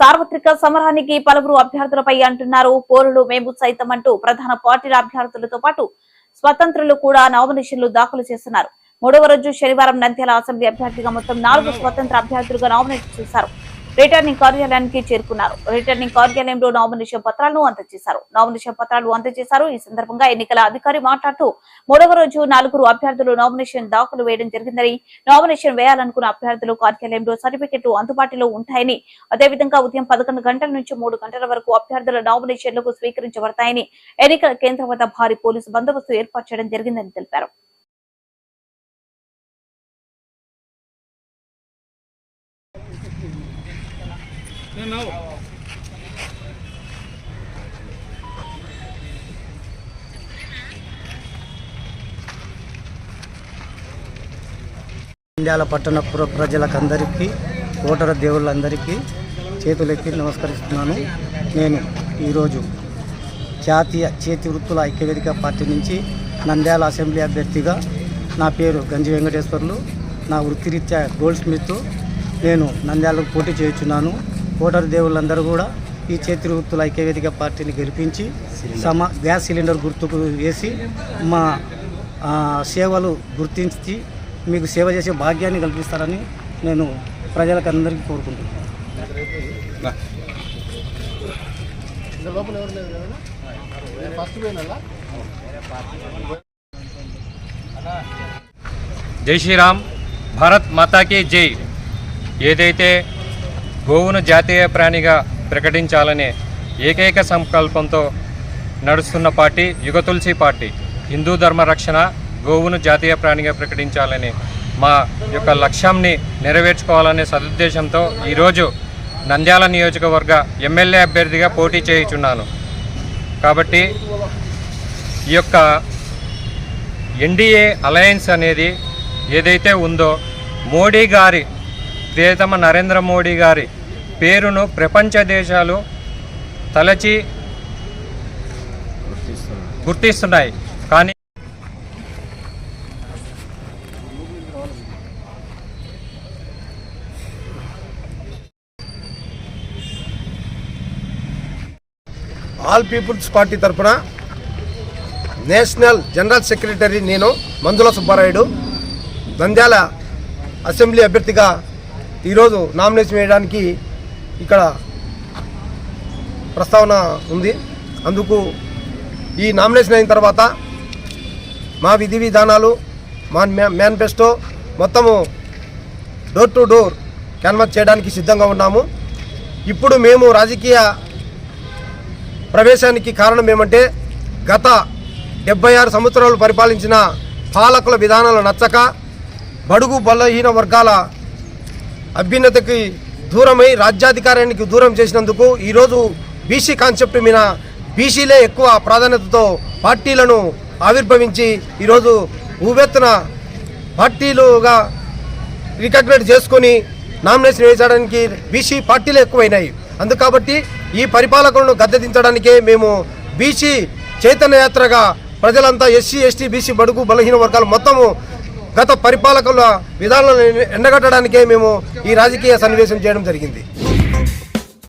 సార్వత్రిక సమరానికి పలువురు అభ్యర్థులపై అంటున్నారు. పోరులు మేము సైతం అంటూ ప్రధాన పార్టీల అభ్యర్థులతో పాటు స్వతంత్రులు కూడా నామినేషన్లు దాఖలు చేస్తున్నారు. మూడవ రోజు శనివారం నంద్యాల అసెంబ్లీ అభ్యర్థిగా మొత్తం నాలుగు స్వతంత్ర అభ్యర్థులుగా నామినేట్ చేశారు. రిటర్నింగ్ కార్యాలయానికి చేరుకున్నారు. రిటర్నింగ్ కార్యాలయంలో నామినేషన్ పత్రాలను అందజేశారు. నామినేషన్ పత్రాలు అందజేశారు. ఈ సందర్భంగా ఎన్నికల అధికారి మాట్లాడుతూ మూడవ రోజు నలుగురు అభ్యర్థులు నామినేషన్ దాఖలు వేయడం జరిగిందని నామినేషన్ వేయాలనుకున్న అభ్యర్థులు కార్యాలయంలో సర్టిఫికెట్లు అందుబాటులో ఉంటాయని అదేవిధంగా ఉదయం పదకొండు గంటల నుంచి మూడు గంటల వరకు అభ్యర్థుల నామినేషన్లకు స్వీకరించబడతాయని ఎన్నికల కేంద్రం వద్ద భారీ పోలీసు బందోబస్తు ఏర్పాటు చేయడం జరిగిందని తెలిపారు. ఇండియాల పట్టణ పుర ప్రజలకందరికీ ఓటర దేవుళ్ళందరికీ చేతులెత్తి నమస్కరిస్తున్నాను. నేను ఈరోజు జాతీయ చేతి వృత్తుల ఐక్యవేదిక పార్టీ నుంచి నంద్యాల అసెంబ్లీ అభ్యర్థిగా నా పేరు గంజి వెంకటేశ్వర్లు. నా వృత్తిరీత్యా గోల్డ్ స్మిత్. నేను నంద్యాలకు పోటీ చేయుచున్నాను. ఓటరు దేవుళ్ళందరూ కూడా ఈ చేతి వృత్తుల ఐక్యవేదిక పార్టీని గెలిపించి సమ గ్యాస్ సిలిండర్ గుర్తుకు వేసి మా సేవలు గుర్తించి మీకు సేవ చేసే భాగ్యాన్ని కల్పిస్తారని నేను ప్రజలకు అందరికీ కోరుకుంటున్నాను. జై శ్రీరామ్ భారత్ మాతాకి జై. ఏదైతే గోవును జాతీయ ప్రాణిగా ప్రకటించాలనే ఏకైక సంకల్పంతో నడుస్తున్న పార్టీ యుగ తులసి పార్టీ. హిందూ ధర్మ రక్షణ గోవును జాతీయ ప్రాణిగా ప్రకటించాలని మా యొక్క లక్ష్యంని నెరవేర్చుకోవాలనే సదుద్దేశంతో ఈరోజు నంద్యాల నియోజకవర్గ ఎమ్మెల్యే అభ్యర్థిగా పోటీ చేయుచున్నాను. కాబట్టి ఈ యొక్క ఎన్డీఏ అలయన్స్ అనేది ఏదైతే ఉందో మోడీ గారి ప్రియతమ నరేంద్ర మోడీ గారి పేరును ప్రపంచ దేశాలు తలచి గుర్తిస్తున్నాయి. కానీ ఆల్ పీపుల్స్ పార్టీ తరఫున నేషనల్ జనరల్ సెక్రటరీ నేను మందుల సుబ్బారాయుడు నంద్యాల అసెంబ్లీ అభ్యర్థిగా ఈరోజు నామినేషన్ వేయడానికి ఇక్కడ ప్రస్తావన ఉంది. అందుకు ఈ నామినేషన్ అయిన తర్వాత మా విధి విధానాలు మా మేనిఫెస్టో మొత్తము డోర్ టు డోర్ క్యాన్వాస్ చేయడానికి సిద్ధంగా ఉన్నాము. ఇప్పుడు మేము రాజకీయ ప్రవేశానికి కారణం ఏమంటే గత డెబ్బై ఆరు సంవత్సరాలు పరిపాలించిన పాలకుల విధానాలు నచ్చక బడుగు బలహీన వర్గాల అభ్యున్నతకి దూరమై రాజ్యాధికారానికి దూరం చేసినందుకు ఈరోజు బీసీ కాన్సెప్ట్ మీద బీసీలే ఎక్కువ ప్రాధాన్యతతో పార్టీలను ఆవిర్భవించి ఈరోజు ఊవెత్తున పార్టీలుగా రికగ్నైజ్ చేసుకొని నామినేషన్ వేయడానికి బీసీ పార్టీలు ఎక్కువైనాయి. అందుకాబట్టి ఈ పరిపాలకులను గద్దెదించడానికే మేము బీసీ చైతన్య యాత్రగా ప్రజలంతా ఎస్సీ ఎస్టీ బీసీ బడుగు బలహీన వర్గాలు మొత్తము గత పరిపాలకుల విధానాలను ఎండగట్టడానికే మేము ఈ రాజకీయ సన్నివేశం చేయడం జరిగింది.